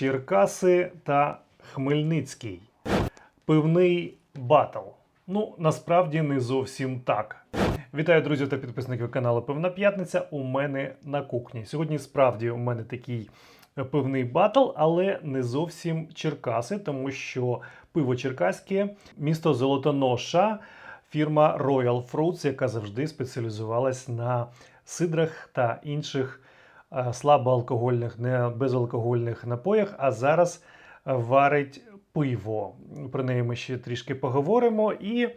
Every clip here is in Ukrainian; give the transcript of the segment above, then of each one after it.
Черкаси та Хмельницький. Пивний батл. Ну, насправді не зовсім так. Вітаю, друзі та підписників каналу Пивна П'ятниця. У мене на кухні. Сьогодні справді у мене такий пивний батл, але не зовсім Черкаси, тому що пиво Черкаське, місто Золотоноша, фірма Royal Fruits, яка завжди спеціалізувалась на сидрах та інших слабоалкогольних, не безалкогольних напоях, а зараз е, варить пиво. Про неї ми ще трішки поговоримо. І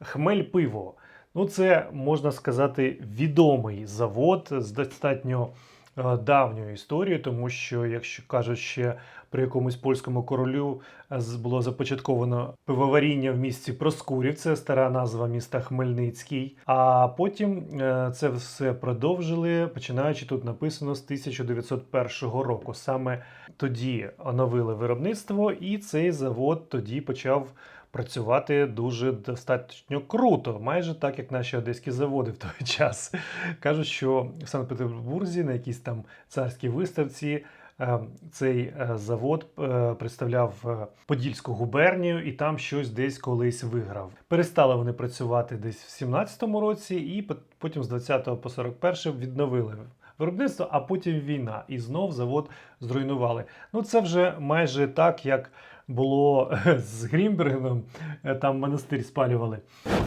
хмель пиво. Ну, це можна сказати відомий завод з достатньо е, давньою історією, тому що, якщо кажуть, ще при якомусь польському королю е, було започатковано пивоваріння в місті Проскурів, це стара назва міста Хмельницький. А потім е, це все продовжили, починаючи тут написано з 1901 року. Саме тоді оновили виробництво, і цей завод тоді почав працювати дуже достатньо круто, майже так, як наші одеські заводи в той час. Кажуть, що в Санкт-Петербурзі на якійсь там царській виставці. е, Цей е, завод е, представляв Подільську губернію і там щось десь колись виграв. Перестали вони працювати десь в 17-му році, і пот- потім з 20 по 41 відновили виробництво, а потім війна. І знов завод зруйнували. Ну це вже майже так, як було з Грімбергеном, е, там монастир спалювали.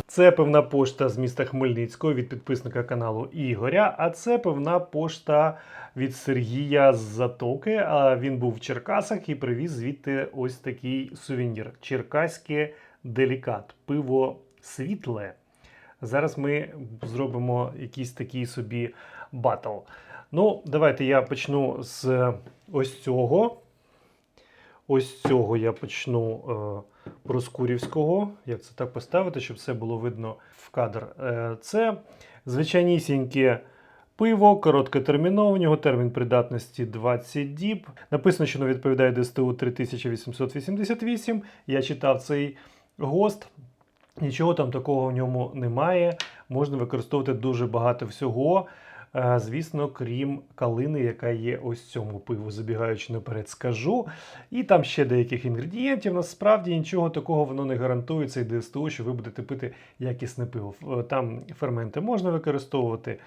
Це певна пошта з міста Хмельницького від підписника каналу Ігоря. А це певна пошта від Сергія з Затоки. А він був в Черкасах і привіз звідти ось такий сувенір: Черкаське делікат, пиво світле. Зараз ми зробимо якийсь такий собі батл. Ну, давайте я почну з ось цього. Ось цього я почну е, проскурівського. Як це так поставити, щоб все було видно в кадр. Е, це звичайнісіньке пиво, короткотермінове. У нього термін придатності 20 діб. Написано, що воно відповідає ДСТУ 3888. Я читав цей ГОСТ. Нічого там такого в ньому немає. Можна використовувати дуже багато всього. Е, Звісно, крім калини, яка є ось цьому пиву, забігаючи наперед, скажу. І там ще деяких інгредієнтів. Насправді нічого такого воно не гарантує цей ДСТУ, що ви будете пити якісне пиво. Е, Там ферменти можна використовувати,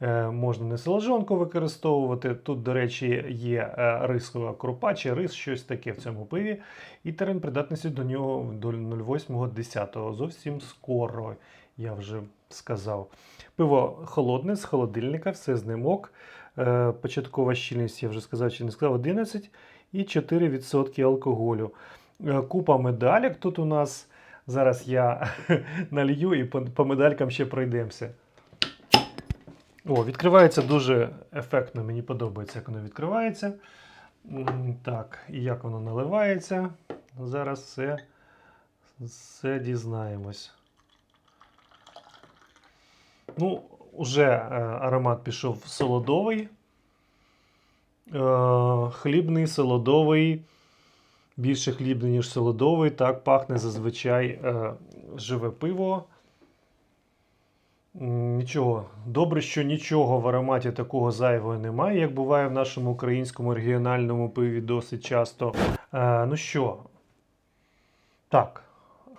е, можна не соложонку використовувати. Тут, до речі, є рисова крупа чи рис, щось таке в цьому пиві. І термін придатності до нього до 08.10. Зовсім скоро, я вже сказав. Пиво холодне з холодильника, все з ним. Е, Початкова щільність, я вже сказав, чи не сказав, 11 і 4% алкоголю. Е, Купа медалек тут у нас. Зараз я налью і по медалькам ще пройдемося. О, відкривається дуже ефектно. Мені подобається, як воно відкривається. Так, і як воно наливається. Зараз все, все дізнаємось. Ну, уже е, аромат пішов солодовий. Е, хлібний, солодовий. Більше хлібний, ніж солодовий. Так пахне зазвичай е, живе пиво. Нічого. Добре, що нічого в ароматі такого зайвого немає, як буває в нашому українському регіональному пиві досить часто. Ну що? Так.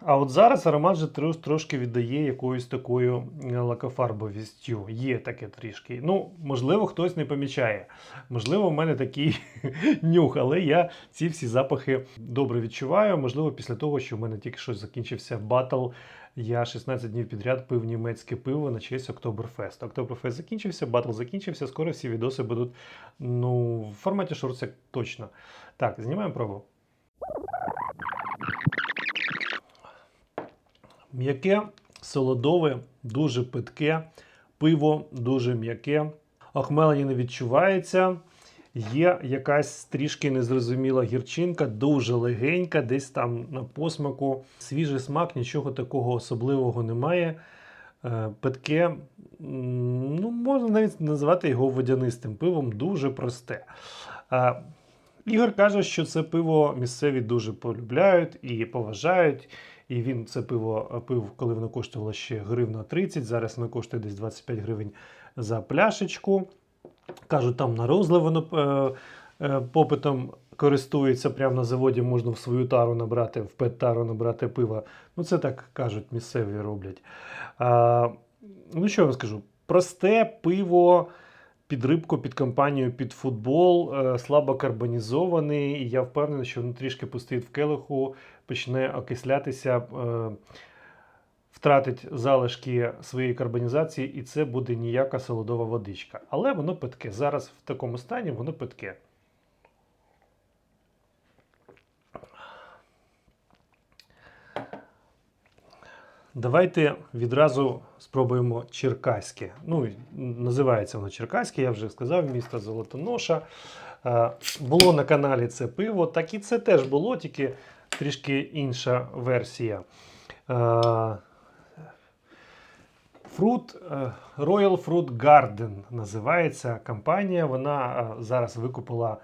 А от зараз аромат трош- трошки віддає якоюсь такою е, лакофарбовістю. Є таке трішки. Ну, можливо, хтось не помічає. Можливо, в мене такий нюх, але я ці всі запахи добре відчуваю. Можливо, після того, що в мене тільки що закінчився батл. Я 16 днів підряд пив німецьке пиво на честь Октоберфест. Октоберфест закінчився, батл закінчився. Скоро всі відоси будуть ну, в форматі шорця точно. Так, знімаємо пробу. М'яке, солодове, дуже питке, пиво дуже м'яке. Охмелення не відчувається. Є якась трішки незрозуміла гірчинка, дуже легенька, десь там на посмаку. Свіжий смак, нічого такого особливого немає. Е, Питке, ну, можна навіть назвати його водянистим пивом, дуже просте. Е, Ігор каже, що це пиво місцеві дуже полюбляють і поважають. І він це пиво е, пив, коли воно коштувало ще гривна 30, зараз воно коштує десь 25 гривень за пляшечку. Кажуть, там на розлив воно е, е, попитом користується прямо на заводі, можна в свою тару набрати, в пет-тару набрати пива. Ну, це так кажуть, місцеві роблять. А, ну, що я вам скажу? Просте пиво під рибку, під компанію, під футбол, е, слабо карбонізований. І я впевнений, що він трішки пустить в келиху, почне окислятися, е, втратить залишки своєї карбонізації, і це буде ніяка солодова водичка. Але воно питке. Зараз в такому стані воно питке. Давайте відразу спробуємо черкаське. Ну, називається воно черкаське, я вже сказав, місто Золотоноша. Е, Було на каналі це пиво, так і це теж було, тільки трішки інша версія. Е, Fruit, е, Royal Fruit Garden називається компанія. Вона е, зараз викупила,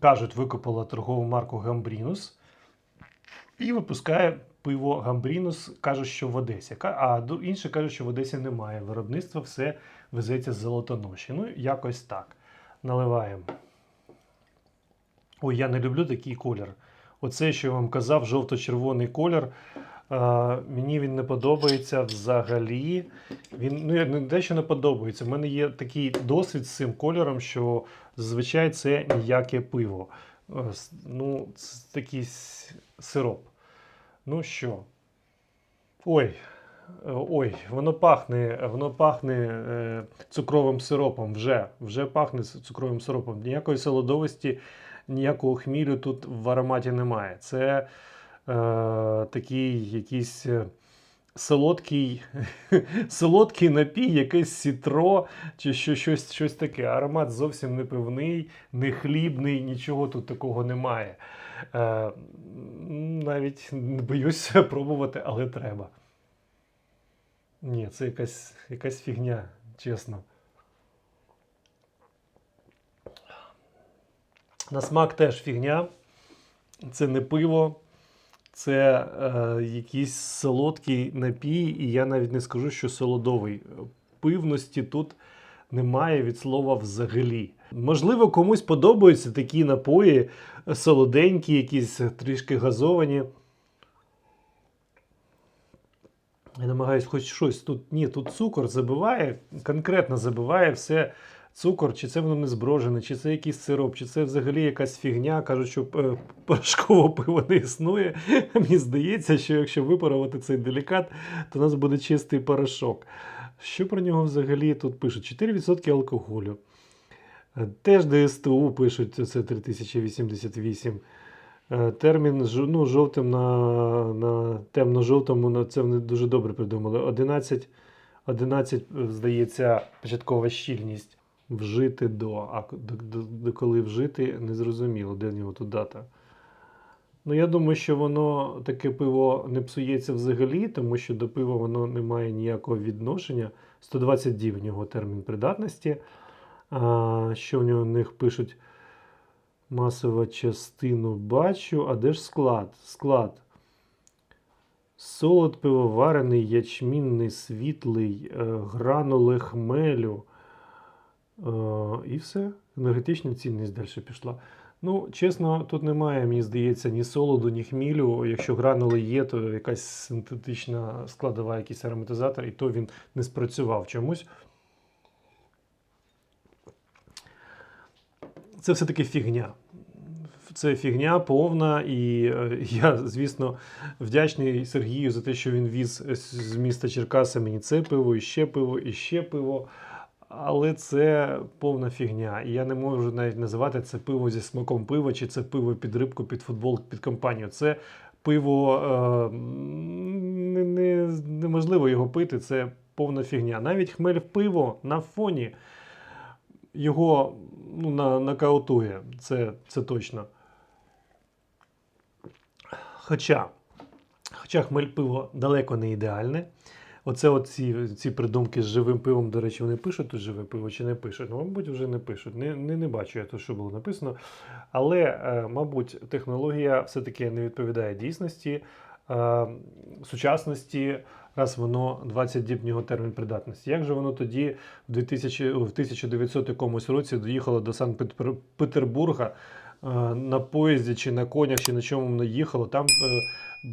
кажуть, викупила торгову марку Гамбрінус і випускає пиво Гамбрінус. Кажуть, що в Одесі. А інші кажуть, що в Одесі немає. Виробництво все везеться з золотоноші. Ну, якось так. Наливаємо. Ой, я не люблю такий колір. Оце, що я вам казав, жовто-червоний колір. А, мені він не подобається взагалі. Він ну, не дещо не подобається. У мене є такий досвід з цим кольором, що зазвичай це ніяке пиво. Е, Ну, це такий сироп. Ну що? Ой. е, Ой, воно пахне, воно пахне е, цукровим сиропом. Вже, вже пахне цукровим сиропом. Ніякої солодовості, ніякого хмілю тут в ароматі немає. Це е, такий якийсь е, солодкий, солодкий напій, якесь сітро чи що, щось, щось таке. Аромат зовсім не пивний, не хлібний, нічого тут такого немає. Е, навіть не боюся пробувати, але треба. Ні, це якась, якась фігня, чесно. На смак теж фігня. Це не пиво, це е, якийсь солодкий напій, і я навіть не скажу, що солодовий. Пивності тут немає від слова взагалі. Можливо, комусь подобаються такі напої солоденькі, якісь трішки газовані. Я намагаюсь хоч щось. Тут ні, тут цукор забиває, конкретно забиває все цукор, чи це воно не зброжене, чи це якийсь сироп, чи це взагалі якась фігня. Кажуть, що е, порошкового пива не існує. Мені здається, що якщо випарувати цей делікат, то у нас буде чистий порошок. Що про нього взагалі тут пишуть? 4% алкоголю. Е, Теж ДСТУ пишуть, це 3088. Е, Термін ну, жовтим на, на темно-жовтому, це вони дуже добре придумали. 11, 11, е, здається, початкова щільність. Вжити до. А до, до, до коли вжити, не зрозуміло, де в нього тут дата. Ну, я думаю, що воно таке пиво не псується взагалі, тому що до пива воно не має ніякого відношення. 120 діб в нього термін придатності. А, що в нього в них пишуть? Масова частину бачу. А де ж склад? Склад. Солод пивоварений, ячмінний, світлий, е, гранули хмелю. Е, і все. Енергетична цінність далі пішла. Ну, чесно, тут немає, мені здається, ні солоду, ні хмілю. Якщо гранули є, то якась синтетична складова, якийсь ароматизатор, і то він не спрацював чомусь. Це все-таки фігня. Це фігня повна, і е, я, звісно, вдячний Сергію за те, що він віз з- міста Черкаса мені це пиво, і ще пиво, і ще пиво. Але це повна фігня. І я не можу навіть називати це пиво зі смаком пива, чи це пиво під рибку, під футбол, під компанію. Це пиво е, не, не, неможливо його пити, це повна фігня. Навіть хмель в пиво на фоні його ну, на, нокаутує. Це, це точно. Хоча, хоча хмель пиво далеко не ідеальне. Оце от ці, придумки з живим пивом, до речі, вони пишуть тут живе пиво чи не пишуть. Ну, мабуть, вже не пишуть. Не, не, не бачу я тут, що було написано. Але, е, мабуть, технологія все-таки не відповідає дійсності, е, сучасності, раз воно 20 діб нього термін придатності. Як же воно тоді в, 2000, в 1900 якомусь році доїхало до Санкт-Петербурга на поїзді, чи на конях, чи на чому воно їхало. Там е,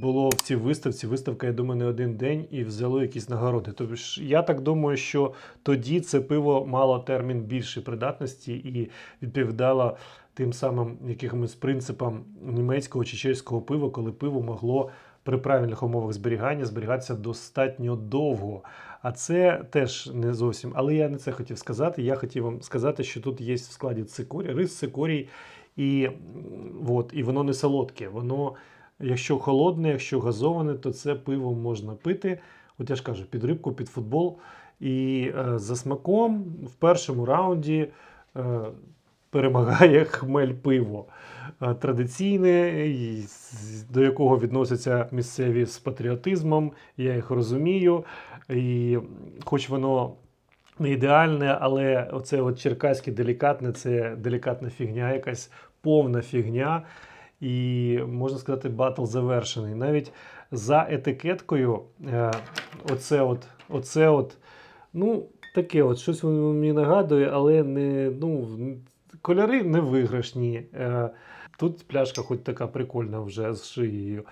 було в цій виставці. Виставка, я думаю, не один день і взяло якісь нагороди. Тобто я так думаю, що тоді це пиво мало термін більшої придатності і відповідало тим самим якимось принципам німецького чи чеського пива, коли пиво могло при правильних умовах зберігання зберігатися достатньо довго. А це теж не зовсім. Але я не це хотів сказати. Я хотів вам сказати, що тут є в складі цикорій, рис, цикорій, і, от, і воно не солодке. Воно, якщо холодне, якщо газоване, то це пиво можна пити. От я ж кажу, під рибку, під футбол. І е, за смаком в першому раунді е, перемагає хмель пиво. Е, Традиційне, і до якого відносяться місцеві з патріотизмом, я їх розумію. І хоч воно не ідеальне, але оце от черкаське делікатне це делікатна фігня, якась повна фігня. І можна сказати, батл завершений. Навіть за етикеткою, е, оце от, оце от, ну, таке от, щось воно мені нагадує, але не, ну, кольори не виграшні. Е, Тут пляшка хоч така прикольна вже з шиєю.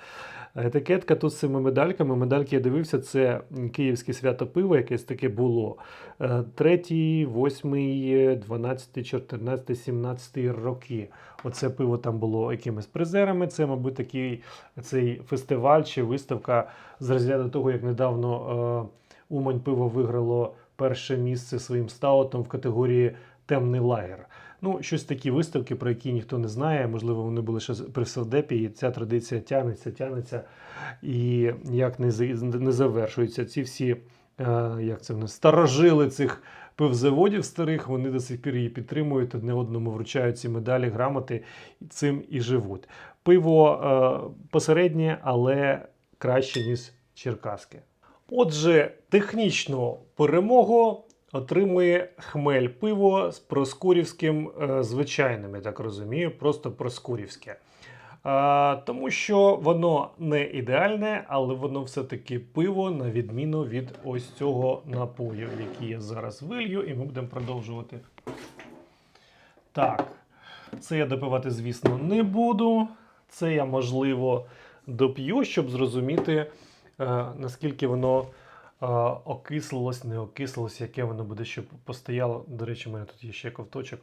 Етикетка тут з цими медальками. Медальки я дивився, це київське свято пиво, якесь таке було. Е, Третій, восьмий, дванадцятий, чотирнадцятий, сімнадцятий роки. Оце пиво там було якимись призерами. Це, мабуть, такий цей фестиваль чи виставка з розряду того, як недавно е, Умань пиво виграло перше місце своїм стаутом в категорії Темний лагер. Ну, щось такі виставки, про які ніхто не знає. Можливо, вони були ще при Савдепі, і ця традиція тягнеться, тягнеться і ніяк не, не завершується. Ці всі, е, як це вони, старожили цих пивзаводів старих, вони до сих пір її підтримують, одне одному вручають ці медалі, грамоти, цим і живуть. Пиво е, посереднє, але краще, ніж черкаське. Отже, технічну перемогу отримує хмель пиво з проскурівським е, звичайним, я так розумію, просто проскурівське. Тому що воно не ідеальне, але воно все-таки пиво, на відміну від ось цього напою, який я зараз вилью, і ми будемо продовжувати. Так, це я допивати, звісно, не буду. Це я, можливо, доп'ю, щоб зрозуміти, е, наскільки воно е, окислилось, не окислилось, яке воно буде, щоб постояло. До речі, у мене тут є ще ковточок.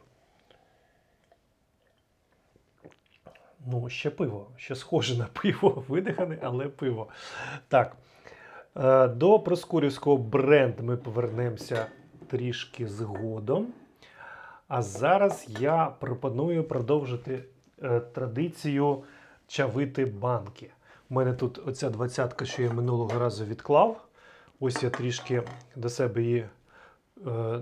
Ну, ще пиво, ще схоже на пиво, видихане, але пиво. Так. е, До Проскурівського бренд ми повернемося трішки згодом. А зараз я пропоную продовжити е, традицію чавити банки. У мене тут оця двадцятка, що я минулого разу відклав. Ось я трішки до себе її е,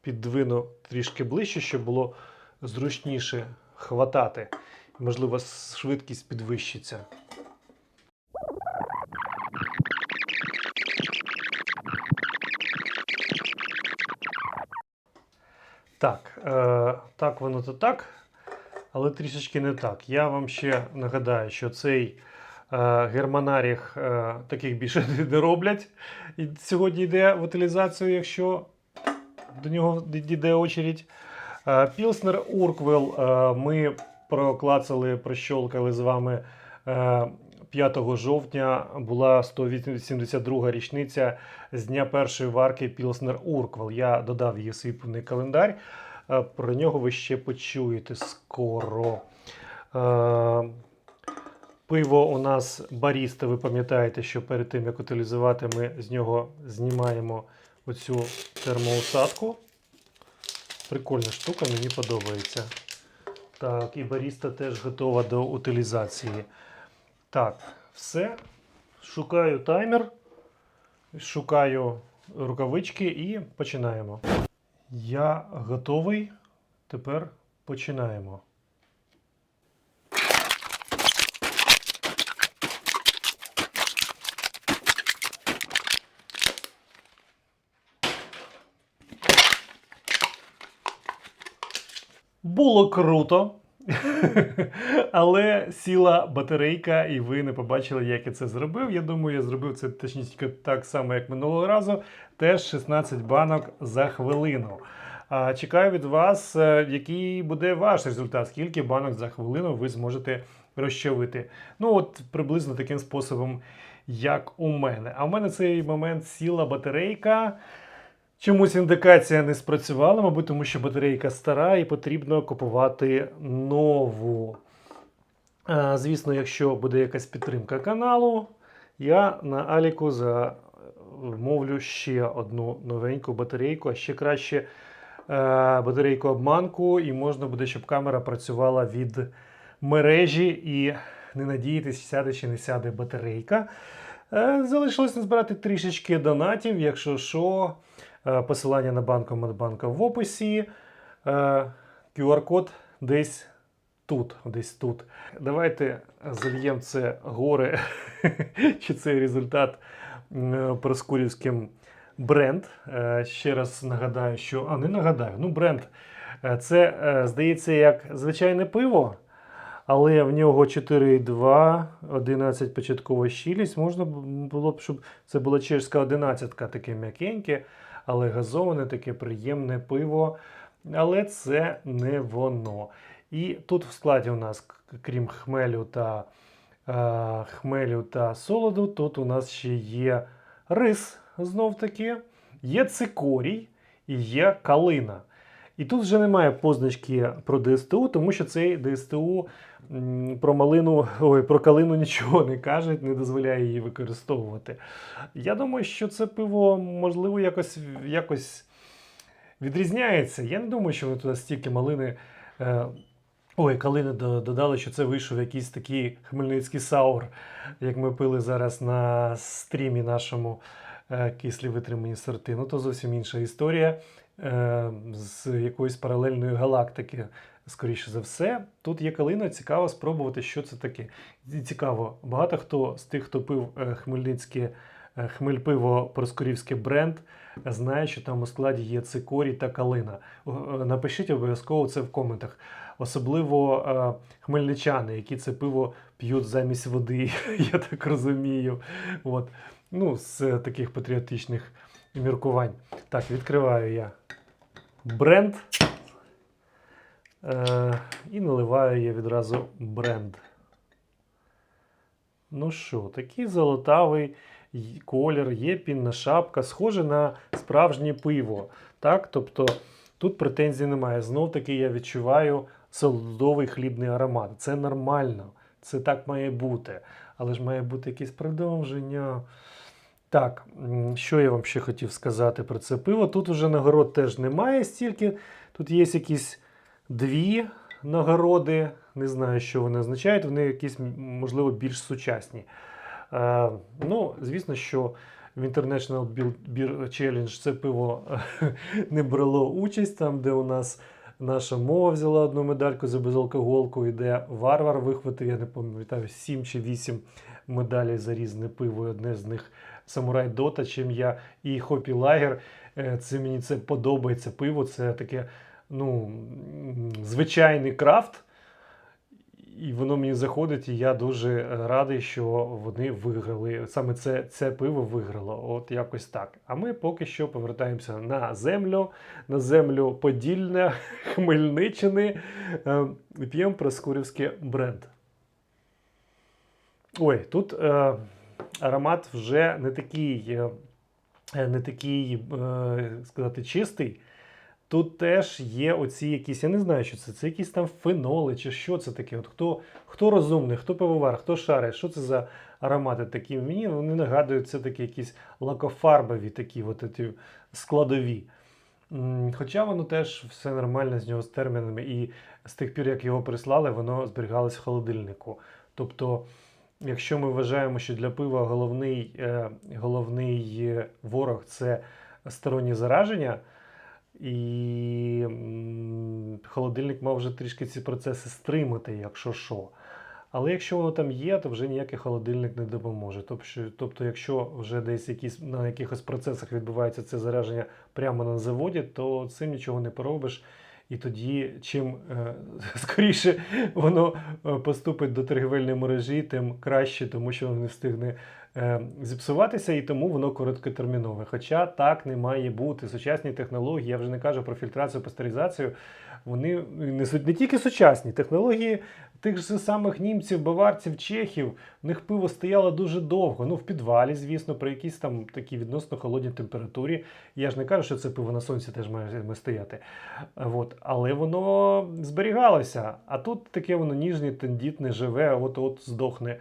піддвину трішки ближче, щоб було зручніше хватати. Можливо, швидкість підвищиться. Так, е, так воно то так, але трішечки не так. Я вам ще нагадаю, що цей германаріх е, таких більше не роблять. І сьогодні йде в утилізацію, якщо до нього дійде очередь. Е, Пілснер Урквел е, ми проклацали, прощолкали з вами е, 5 жовтня. Була 182 річниця з дня першої варки Пілснер Урквел. Я додав її свій повний календар. Е, Про нього ви ще почуєте скоро. Пиво у нас баріста, ви пам'ятаєте, що перед тим, як утилізувати, ми з нього знімаємо оцю термоусадку. Прикольна штука, мені подобається. Так, і баріста теж готова до утилізації. Так, все. Шукаю таймер, шукаю рукавички і починаємо. Я готовий. Тепер починаємо. Було круто. Але сіла батарейка, і ви не побачили, як я це зробив. Я думаю, я зробив це точніше так само, як минулого разу. Теж 16 банок за хвилину. А чекаю від вас, е, який буде ваш результат, скільки банок за хвилину ви зможете розчавити. Ну, от приблизно таким способом, як у мене. А в мене цей момент сіла батарейка. Чомусь індикація не спрацювала, мабуть, тому що батарейка стара і потрібно купувати нову. Звісно, якщо буде якась підтримка каналу, я на Аліку замовлю ще одну новеньку батарейку, а ще краще е, батарейку обманку, і можна буде, щоб камера працювала від мережі і не надіятись, сяде чи не сяде батарейка. Е, Залишилось назбирати трішечки донатів, якщо що, е, посилання на банку Монобанка в описі. Е, QR-код десь тут, десь тут. Давайте зальємо це горе, чи цей результат м, проскурівським бренд. Е, Ще раз нагадаю, що. А, не нагадаю, ну бренд. Е, Це, е, здається, як звичайне пиво, але в нього 4,2, 11 початкова щільність. Можна було б, щоб це була чешська 11, таке м'якеньке, але газоване, таке приємне пиво. Але це не воно. І тут в складі у нас, крім хмелю та, е, хмелю та солоду, тут у нас ще є рис знов таки, є цикорій і є калина. І тут вже немає позначки про ДСТУ, тому що цей ДСТУ про малину, ой, про калину нічого не каже, не дозволяє її використовувати. Я думаю, що це пиво можливо якось, якось відрізняється. Я не думаю, що вони туди стільки малини. Е, Ой, калини додали, що це вийшов якийсь такий хмельницький саур, як ми пили зараз на стрімі нашому е, кислі витримані сорти. Ну, то зовсім інша історія з якоїсь паралельної галактики, скоріше за все. Тут є калина, цікаво спробувати, що це таке. І Цікаво, багато хто з тих, хто пив е, хмельницьке е, хмельпиво проскурівське бренд, знає, що там у складі є цикорій та калина. Е, Напишіть обов'язково це в коментах. Особливо е, хмельничани, які це пиво п'ють замість води, я так розумію. От. Ну, з е, таких патріотичних міркувань. Так, відкриваю я бренд. Е, і наливаю я відразу бренд. Ну що, такий золотавий колір, є пінна шапка, схоже на справжнє пиво. Так? Тобто тут претензій немає. Знов таки я відчуваю солодовий хлібний аромат. Це нормально, це так має бути. Але ж має бути якесь продовження. Так, що я вам ще хотів сказати про це пиво? Тут уже нагород теж немає стільки. Тут є якісь дві нагороди. Не знаю, що вони означають. Вони якісь, можливо, більш сучасні. Е, ну, звісно, що в International Beer Challenge це пиво не брало участь, там, де у нас наша мова взяла одну медальку за безалкоголку, і де варвар вихватив, я не пам'ятаю, 7 чи 8 медалей за різне пиво. Одне з них Самурай Дота, чим я і Хопі Лагер. Е, Це мені це подобається пиво. Це таке ну, звичайний крафт. І воно мені заходить, і я дуже радий, що вони виграли. Саме це, це пиво виграло. От якось так. А ми поки що повертаємося на землю, на землю Подільня, Хмельниччини. е, п'ємо проскурівське бренд. Ой, тут е, аромат вже не такий, е, е, не такий, е, сказати, чистий. Тут теж є оці якісь, я не знаю, що це. Це якісь там феноли, чи що це таке. От хто, хто розумний, хто пивовар, хто шарить, що це за аромати такі? Мені вони нагадують, це такі якісь лакофарбові такі от ці складові. Хоча воно теж все нормально з нього з термінами, і з тих пір, як його прислали, воно зберігалось в холодильнику. Тобто, якщо ми вважаємо, що для пива головний, е, головний ворог це сторонні зараження, і холодильник мав вже трішки ці процеси стримати, якщо що. Але якщо воно там є, то вже ніякий холодильник не допоможе. Тобто якщо вже десь якісь, на якихось процесах відбувається це зараження прямо на заводі, то цим нічого не поробиш. І тоді, чим е, скоріше воно е, поступить до торгівельної мережі, тим краще, тому що воно не встигне зіпсуватися, і тому воно короткотермінове. Хоча так не має бути. Сучасні технології, я вже не кажу про фільтрацію, пастеризацію. Вони не, не тільки сучасні технології тих же самих німців, баварців, чехів. В них пиво стояло дуже довго. Ну, в підвалі, звісно, при якійсь там такій відносно холодній температурі. Я ж не кажу, що це пиво на сонці теж має стояти. От. Але воно зберігалося. А тут таке воно ніжне, тендітне, живе, от-от здохне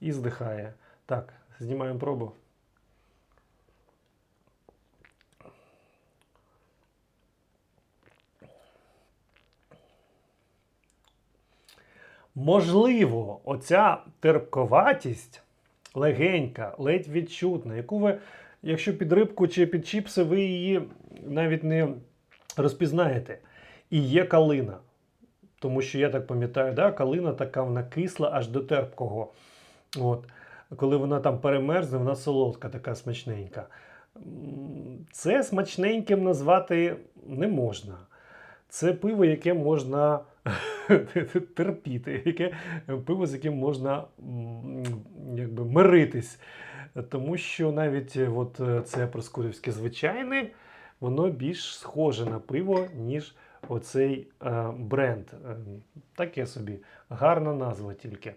і здихає. Так, знімаємо пробу. Можливо, оця терпковатість легенька, ледь відчутна, яку ви, якщо під рибку чи під чіпси, ви її навіть не розпізнаєте. І є калина. Тому що я так пам'ятаю, да, калина така вона кисла аж до терпкого. От. Коли вона там перемерзне, вона солодка, така смачненька. Це смачненьким назвати не можна. Це пиво, яке можна терпіти, яке пиво, з яким можна якби, миритись. Тому що навіть е, от е, це проскурівське звичайне, воно більш схоже на пиво, ніж оцей е, бренд. Таке собі. Гарна назва тільки.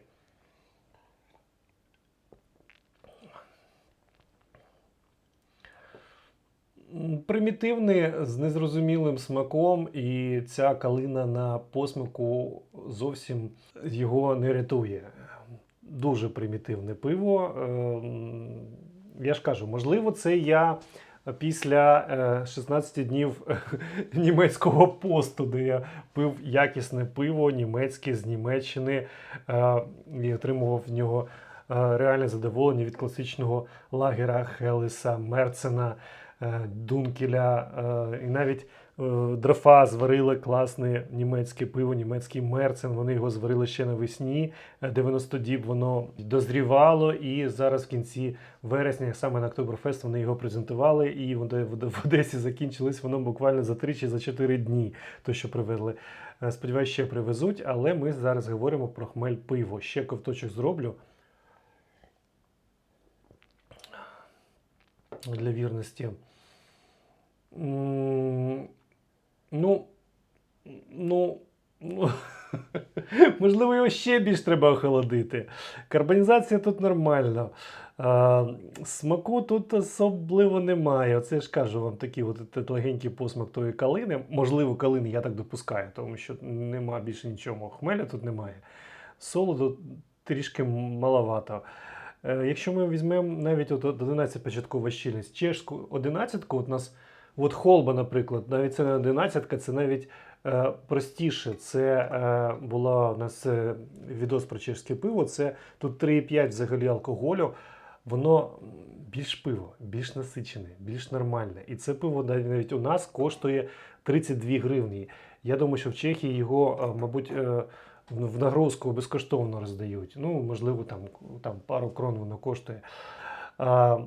Примітивний з незрозумілим смаком, і ця калина на посмаку зовсім його не рятує. Дуже примітивне пиво. Ем, Я ж кажу, можливо, це я після е, 16 днів німецького посту, де я пив якісне пиво німецьке з Німеччини е, і отримував в нього е, реальне задоволення від класичного лагера Хелеса, Мерцена. Е, Дункеля, е, і навіть е, Драфа зварили класне німецьке пиво, німецький мерцен. Вони його зварили ще навесні. Е, 90 діб воно дозрівало, і зараз в кінці вересня, саме на Октоберфест, вони його презентували, і в Одесі закінчилось воно буквально за 3 чи за 4 дні, то що привезли. Сподіваюсь, ще привезуть, але ми зараз говоримо про хмель пиво. Ще ковточок зроблю. Для вірності. Ну, ну, ну можливо, його ще більш треба охолодити. Карбонізація тут нормальна. А, смаку тут особливо немає. Оце ж кажу вам такий от легенький посмак тої калини. Можливо, калини я так допускаю, тому що нема більше нічого. Хмеля тут немає. Солоду трішки маловато. Е, Якщо ми візьмемо навіть от 11 початкова щільність, чешську 11 от у нас От холба, наприклад, навіть це не 11, це навіть е, простіше. Це е, була у нас е, відос про чешське пиво. Це тут 3,5 взагалі алкоголю. Воно більш пиво, більш насичене, більш нормальне. І це пиво навіть у нас коштує 32 гривні. Я думаю, що в Чехії його, е, мабуть, е, в нагрузку безкоштовно роздають. Ну, можливо, там, там пару крон воно коштує. А,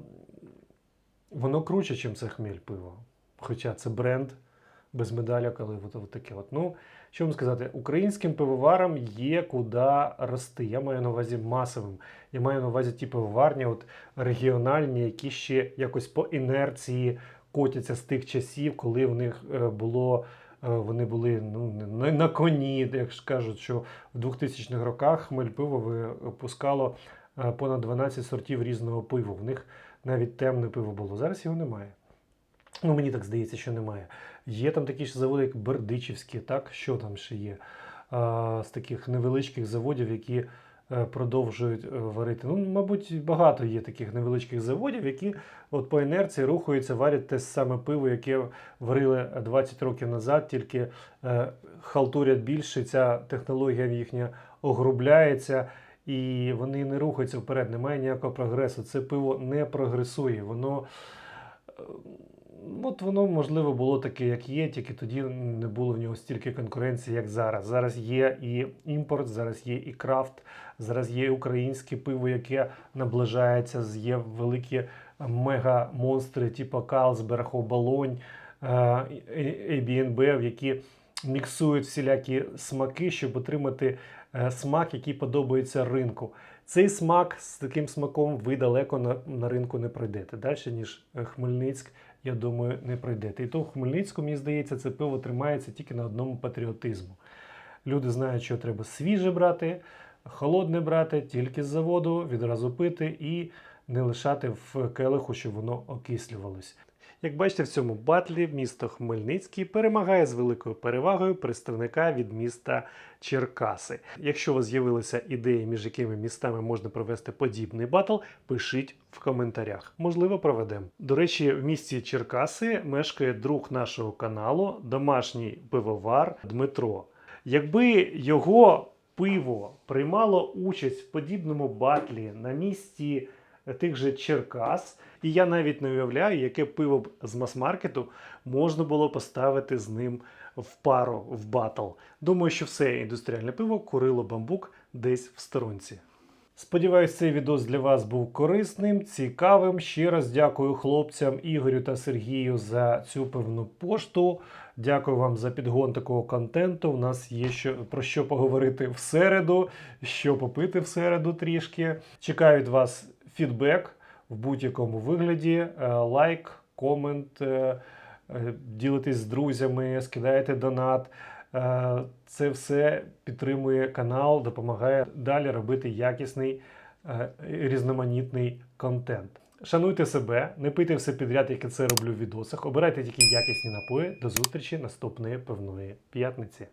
воно круче, ніж це хмель пиво. Хоча це бренд без медаляк, але от, от таке. От. Ну, що вам сказати, українським пивоварам є куди рости. Я маю на увазі масовим. Я маю на увазі ті пивоварні, от регіональні, які ще якось по інерції котяться з тих часів, коли в них е, було. е, Вони були ну, на коні, як ж кажуть, що в 2000-х роках хмель пиво випускало е, понад 12 сортів різного пива. В них навіть темне пиво було. Зараз його немає. Ну, мені так здається, що немає. Є там такі ж заводи, як Бердичівські, так? Що там ще є? А, з таких невеличких заводів, які е, продовжують е, варити. Ну, мабуть, багато є таких невеличких заводів, які от по інерції рухаються, варять те саме пиво, яке варили 20 років назад, тільки е, халтурять більше, ця технологія їхня огрубляється. І вони не рухаються вперед, немає ніякого прогресу. Це пиво не прогресує. Воно е, От воно, можливо, було таке, як є, тільки тоді не було в нього стільки конкуренції, як зараз. Зараз є і імпорт, зараз є і крафт, зараз є і українське пиво, яке наближається, є великі мега-монстри, типу Калсберг, Оболонь, ABNB, які міксують всілякі смаки, щоб отримати е, смак, який подобається ринку. Цей смак з таким смаком ви далеко на, на ринку не пройдете. Далі, ніж е, Хмельницьк, я думаю, не пройдете. І то в Хмельницьку, мені здається, це пиво тримається тільки на одному патріотизму. Люди знають, що треба свіже брати, холодне брати, тільки з заводу, відразу пити і не лишати в келиху, щоб воно окислювалось. Як бачите, в цьому батлі місто Хмельницький перемагає з великою перевагою представника від міста Черкаси. Якщо у вас з'явилися ідеї, між якими містами можна провести подібний батл, пишіть в коментарях. Можливо, проведемо. До речі, в місті Черкаси мешкає друг нашого каналу, домашній пивовар Дмитро. Якби його пиво приймало участь в подібному батлі на місці тих же Черкас, і я навіть не уявляю, яке пиво з мас-маркету можна було поставити з ним в пару в батл. Думаю, що все індустріальне пиво курило бамбук десь в сторонці. Сподіваюсь, цей відос для вас був корисним, цікавим. Ще раз дякую хлопцям Ігорю та Сергію за цю певну пошту. Дякую вам за підгон такого контенту. У нас є що про що поговорити в середу, що попити в середу трішки. Чекаю від вас фідбек в будь-якому вигляді. Е, Лайк, комент, е, е, ділитесь з друзями, скидаєте донат. Це все підтримує канал, допомагає далі робити якісний різноманітний контент. Шануйте себе, не пийте все підряд, як я це роблю в відосах. Обирайте тільки якісні напої. До зустрічі наступної певної п'ятниці.